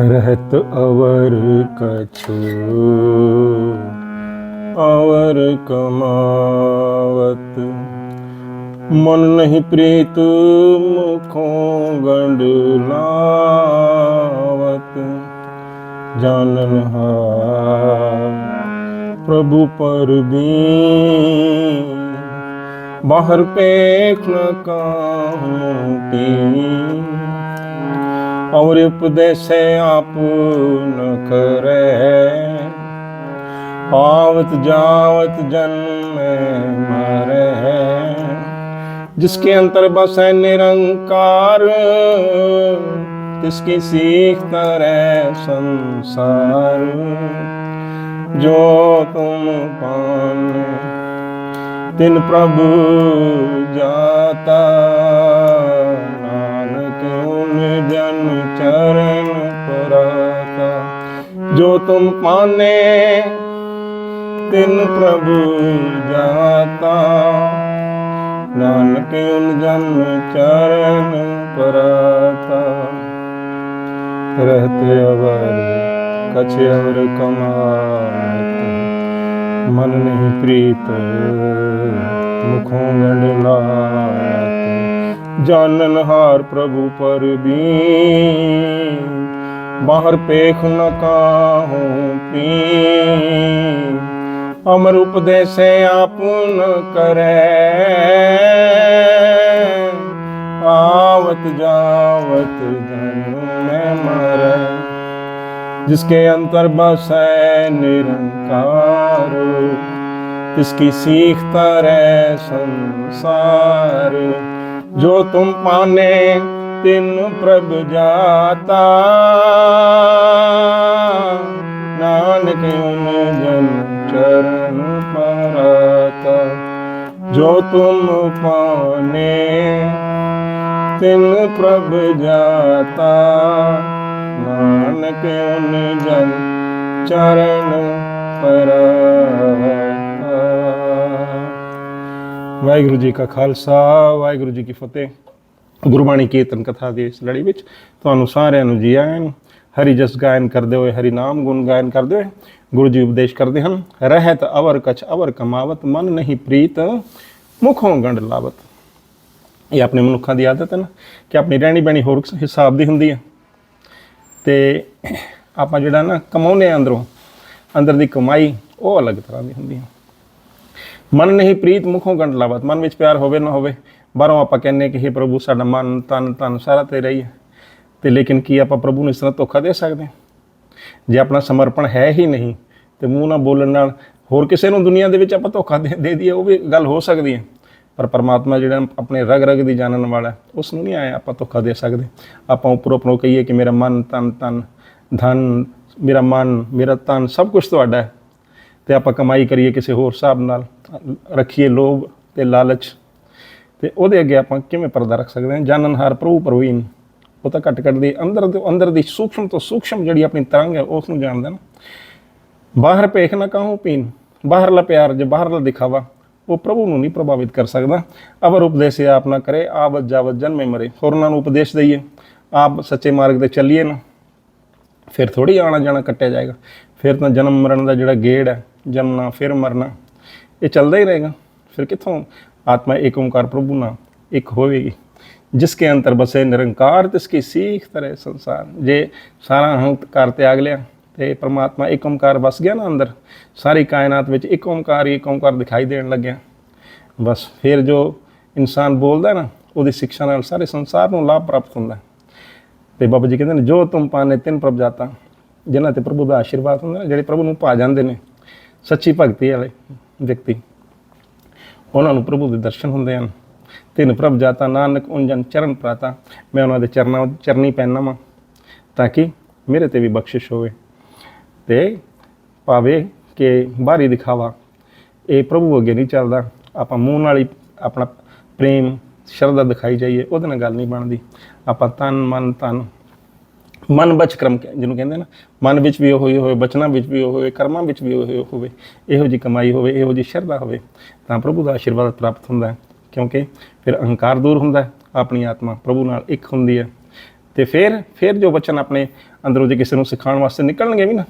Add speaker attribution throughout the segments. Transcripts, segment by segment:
Speaker 1: रहत अवर कछु अवर कमावत मन नहीं प्रीत मुखों गंड लावत जानन हार प्रभु पर बीन बाहर पेख न काहूं पीन और उपदेश आप न करे आवत जावत जन्म मरे जिसके अंतर बस है निरंकार तिसकी सीख तरे संसार जो तुम पान तिन प्रभु जाता जो तुम पाने तिन प्रभु जाता नानक उन जन चरण पराता रहते अवर कछ अवर कमात मन नहीं प्रीत मुखों गंड लात जानन हार प्रभु पर भी बाहर पेख न काहूं पी अमर उपदेश आप न करे आवत जावत जन्म मरे जिसके अंतर बस है निरंकार तिसकी सीख तरे संसार जो तुम पाने ਤਿੰਨ ਪ੍ਰਭ ਜਾਤਾ। ਨਾਨਕ ਉਨ ਜਨ ਚਰਨ ਪਰਾਤਾ। ਜੋ ਤੁਮ ਪਾਣੇ ਤਿੰਨ ਪ੍ਰਭ ਜਾਤਾ। ਨਾਨਕ ਉਨ ਜਨ ਚਰਨ ਪਰਾਤਾ। ਵਾਹਿਗੁਰੂ ਜੀ ਕਾ ਖਾਲਸਾ, ਵਾਹਿਗੁਰੂ ਜੀ ਕੀ ਫਤਿਹ। ਗੁਰਬਾਣੀ ਕੀਰਤਨ ਕਥਾ ਦੀ ਇਸ ਲੜੀ ਵਿੱਚ ਤੁਹਾਨੂੰ ਸਾਰਿਆਂ ਨੂੰ ਜੀ ਆਇਆਂ ਨੂੰ ਹਰੀ ਜਸ ਗਾਇਨ ਕਰਦੇ ਹੋਏ, ਹਰੀ ਨਾਮ ਗੁਣ ਗਾਇਨ ਕਰਦੇ ਹੋਏ ਗੁਰੂ ਜੀ ਉਪਦੇਸ਼ ਕਰਦੇ ਹਨ, ਰਹਿਤ ਅਵਰ ਕਛ ਅਵਰ ਕਮਾਵਤ, ਮਨ ਨਹੀਂ ਪ੍ਰੀਤ, ਮੁਖੋਂ ਗੰਢ ਲਾਵਤ। ਇਹ ਆਪਣੇ ਮਨੁੱਖਾਂ ਦੀ ਆਦਤ ਹੈ ਨਾ ਕਿ ਆਪਣੀ ਰਹਿਣੀ ਬਹਿਣੀ ਹੋਰ ਹਿਸਾਬ ਦੀ ਹੁੰਦੀ ਹੈ। ਤੇ ਆਪਾਂ ਜਿਹੜਾ ਨਾ ਕਮਾਉਂਦੇ ਆ ਅੰਦਰੋਂ, ਅੰਦਰ ਦੀ ਕਮਾਈ ਉਹ ਅਲੱਗ ਤਰ੍ਹਾਂ ਦੀ ਹੁੰਦੀ ਹੈ। ਮਨ ਨਹੀਂ ਪ੍ਰੀਤ, ਮੁਖੋਂ ਗੰਢ ਲਾਵਤ। ਮਨ ਵਿੱਚ ਪਿਆਰ ਹੋਵੇ ਨਾ ਹੋਵੇ ਬਾਹਰੋਂ ਆਪਾਂ ਕਹਿੰਨੇ ਕਿ हे ਪ੍ਰਭੂ, ਸਾਡਾ ਮਨ, ਤਨ ਤਨ ਸਾਰਾ ਤੇਰਾ ਹੀ ਹੈ। ਤੇ ਲੇਕਿਨ ਕੀ ਆਪਾਂ ਪ੍ਰਭੂ ਨੂੰ ਇਸ ਤਰ੍ਹਾਂ ਧੋਖਾ ਦੇ ਸਕਦੇ ਹਾਂ? ਜੇ ਆਪਣਾ ਸਮਰਪਣ ਹੈ ਹੀ ਨਹੀਂ, ਤੇ ਮੂੰਹ ਨਾਲ ਬੋਲਣ ਨਾਲ ਹੋਰ ਕਿਸੇ ਨੂੰ ਦੁਨੀਆ ਦੇ ਵਿੱਚ ਆਪਾਂ ਧੋਖਾ ਦੇ ਦੇ ਦਈਏ, ਉਹ ਵੀ ਗੱਲ ਹੋ ਸਕਦੀ ਹੈ। ਪਰ ਪਰਮਾਤਮਾ ਜਿਹੜਾ ਆਪਣੇ ਰਗ ਰਗ ਦੀ ਜਾਣਨ ਵਾਲਾ ਉਸ ਨੂੰ ਨਹੀਂ ਆਇਆ ਆਪਾਂ ਧੋਖਾ ਦੇ ਸਕਦੇ। ਆਪਾਂ ਉੱਪਰੋਂ ਉੱਪਰੋਂ ਕਹੀਏ ਕਿ ਮੇਰਾ ਮਨ, ਤਨ ਤਨ, ਧਨ, ਮੇਰਾ ਮਨ, ਮੇਰਾ ਤਨ ਸਭ ਕੁਝ ਤੁਹਾਡਾ ਹੈ। ਤੇ ਆਪਾਂ ਕਮਾਈ ਕਰੀਏ ਕਿਸੇ ਹੋਰ ਹਿਸਾਬ ਨਾਲ, ਰੱਖੀਏ ਲੋਭ ਤੇ ਲਾਲਚ ਤੇ ਉਹਦੇ ਅੱਗੇ ਆਪਾਂ ਕਿਵੇਂ ਪਰਦਾ ਰੱਖ ਸਕਦੇ ਹਾਂ? ਜਾਣਨਹਾਰ ਪ੍ਰਭੂ ਪ੍ਰਵੀਨ ਉਹ ਤਾਂ ਘੱਟ ਘੱਟ ਦੀ ਅੰਦਰ ਤੋਂ ਅੰਦਰ ਦੀ ਸੂਖਮ ਤੋਂ ਸੂਖਮ ਜਿਹੜੀ ਆਪਣੀ ਤਰੰਗ ਹੈ ਉਸ ਨੂੰ ਜਾਣਦਾ ਨਾ। ਬਾਹਰ ਭੇਖ ਨਾ ਕਹੂੰ ਪੀਨ ਬਾਹਰਲਾ ਪਿਆਰ ਜੇ ਬਾਹਰਲਾ ਦਿਖਾਵਾ, ਉਹ ਪ੍ਰਭੂ ਨੂੰ ਨਹੀਂ ਪ੍ਰਭਾਵਿਤ ਕਰ ਸਕਦਾ। ਅਵਰ ਉਪਦੇਸ਼ ਆਪ ਨਾ ਕਰੇ, ਆਵਤ ਜਾਵਤ ਜਨਮੇ ਮਰੇ। ਹੋਰਨਾਂ ਨੂੰ ਉਪਦੇਸ਼ ਦਈਏ। ਆਪ ਸੱਚੇ ਮਾਰਗ ਤੇ ਚੱਲੀਏ ਨਾ, ਫਿਰ ਥੋੜੀ ਆਣਾ ਜਾਣਾ ਕੱਟਿਆ ਜਾਏਗਾ। ਫਿਰ ਤਾਂ ਜਨਮ ਮਰਨ ਦਾ ਜਿਹੜਾ ਗੇੜ ਹੈ ਜੰਮਣਾ ਫਿਰ ਮਰਨਾ। ਇਹ ਚੱਲਦਾ ਹੀ ਰਹੇਗਾ। ਫਿਰ ਕਿੱਥੋਂ ਆਤਮਾ ਏਕ ਓੰਕਾਰ ਪ੍ਰਭੂ ਨਾਲ ਇੱਕ ਹੋਵੇਗੀ ਜਿਸਕੇ ਅੰਤਰ ਬਸੇ ਨਿਰੰਕਾਰ ਤਿਸਕੀ ਸੀਖ ਤਰੇ ਸੰਸਾਰ। ਜੇ ਸਾਰਾ ਹੰਕਾਰ ਤਿਆਗ ਲਿਆ, ਤੇ ਪ੍ਰਮਾਤਮਾ ਇੱਕ ਓੰਕਾਰ ਵਸ ਗਿਆ ਨਾ ਅੰਦਰ, ਸਾਰੀ ਕਾਇਨਾਤ ਵਿੱਚ ਇੱਕ ਓੰਕਾਰ ਹੀ ਇੱਕ ਓੰਕਾਰ ਦਿਖਾਈ ਦੇਣ ਲੱਗਿਆ। ਬਸ ਫਿਰ ਜੋ ਇਨਸਾਨ ਬੋਲਦਾ ਨਾ, ਉਹਦੀ ਸਿੱਖਿਆ ਨਾਲ ਸਾਰੇ ਸੰਸਾਰ ਨੂੰ ਲਾਭ ਪ੍ਰਾਪਤ ਹੁੰਦਾ। ਹੈ ਤੇ ਬਾਬਾ ਜੀ ਕਹਿੰਦੇ ਨੇ, ਜੋ ਤੁਮ ਪਾਣੇ ਤਿੰਨ ਪ੍ਰਭ ਜਾਤਾ, ਜਿਨ੍ਹਾਂ ਤੇ ਪ੍ਰਭੂ ਦਾ ਆਸ਼ੀਰਵਾਦ ਹੁੰਦਾ ਨਾ, ਜਿਹੜੇ ਪ੍ਰਭੂ ਨੂੰ ਪਾ ਜਾਂਦੇ ਨੇ, ਸੱਚੀ ਭਗਤੀ ਵਾਲੇ ਵਿਅਕਤੀ। ਉਹਨਾਂ ਨੂੰ ਪ੍ਰਭੂ ਦੇ ਦਰਸ਼ਨ ਹੁੰਦੇ ਹਨ। ਤਿੰਨ ਪ੍ਰਭ ਜਾਤਾ, ਨਾਨਕ ਉਂਜਨ ਚਰਨ ਪ੍ਰਾਤਾ। ਮੈਂ ਉਹਨਾਂ ਦੇ ਚਰਨਾਂ, ਚਰਨੀ ਪੈਣਾ ਵਾਂ, ਤਾਂ ਕਿ ਮੇਰੇ ਤੇ ਵੀ ਬਖਸ਼ਿਸ਼ ਹੋਵੇ। ਤੇ ਭਾਵੇਂ ਕਿ ਬਾਹਰੀ ਦਿਖਾਵਾ, ਇਹ ਪ੍ਰਭੂ ਅੱਗੇ ਨਹੀਂ ਚੱਲਦਾ। ਆਪਾਂ ਮੂੰਹ ਨਾਲ ਹੀ ਆਪਣਾ ਪ੍ਰੇਮ, ਸ਼ਰਧਾ ਦਿਖਾਈ ਜਾਈਏ, ਉਹਦੇ ਨਾਲ ਗੱਲ ਨਹੀਂ ਬਣਦੀ। ਆਪਾਂ ਤਨ, ਮਨ ਤਨ ਮਨ ਬਚ ਕਰਮ ਕਹਿ- ਜਿਹਨੂੰ ਕਹਿੰਦੇ ਨਾ, ਮਨ ਵਿੱਚ ਵੀ ਉਹ ਹੋਈ ਹੋਵੇ, ਬਚਨਾਂ ਵਿੱਚ ਵੀ ਉਹ ਹੋਵੇ, ਕਰਮਾਂ ਵਿੱਚ ਵੀ ਉਹ ਹੋਵੇ, ਇਹੋ ਜੀ ਕਮਾਈ ਹੋਵੇ, ਇਹੋ ਜੀ ਸ਼ਰਧਾ ਹੋਵੇ, ਤਾਂ ਪ੍ਰਭੂ ਦਾ ਆਸ਼ੀਰਵਾਦ ਪ੍ਰਾਪਤ ਹੁੰਦਾ ਹੈ। ਕਿਉਂਕਿ ਫਿਰ ਅਹੰਕਾਰ ਦੂਰ ਹੁੰਦਾ ਹੈ, ਆਪਣੀ ਆਤਮਾ ਪ੍ਰਭੂ ਨਾਲ ਇੱਕ ਹੁੰਦੀ ਹੈ। ਤੇ ਫਿਰ ਫਿਰ ਜੋ ਬਚਨ ਆਪਣੇ ਅੰਦਰੋਂ ਜੇ ਕਿਸੇ ਨੂੰ ਸਿਖਾਉਣ ਵਾਸਤੇ ਨਿਕਲਣਗੇ ਵੀ ਨਾ,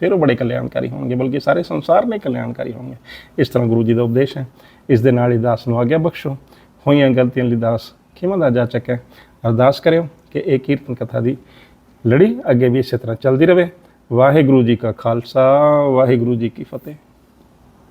Speaker 1: ਫਿਰ ਉਹ ਬੜੇ ਕਲਿਆਣਕਾਰੀ ਹੋਣਗੇ, ਬਲਕਿ ਸਾਰੇ ਸੰਸਾਰ ਲਈ ਕਲਿਆਣਕਾਰੀ ਹੋਣਗੇ। ਇਸ ਤਰ੍ਹਾਂ ਗੁਰੂ ਜੀ ਦਾ ਉਪਦੇਸ਼ ਹੈ, ਇਸ ਦੇ ਨਾਲ ਹੀ ਦਾਸ ਨੂੰ ਆਗਿਆ ਬਖਸ਼ੋ। ਹੋਈਆਂ ਗਲਤੀਆਂ ਲਈ ਦਾਸ ਕਿਵੇਂ ਦਾ ਜਾਚਕ ਹੈ ਅਰਦਾਸ ਕਰਿਓ ਕਿ ਇਹ ਕੀਰਤਨ ਕਥਾ ਦੀ ਲੜੀ, ਅੱਗੇ ਵੀ ਇਸੇ ਤਰ੍ਹਾਂ ਚੱਲਦੀ ਰਹੇ। ਵਾਹਿਗੁਰੂ ਜੀ ਕਾ ਖਾਲਸਾ, ਵਾਹਿਗੁਰੂ ਜੀ ਕੀ ਫਤਿਹ।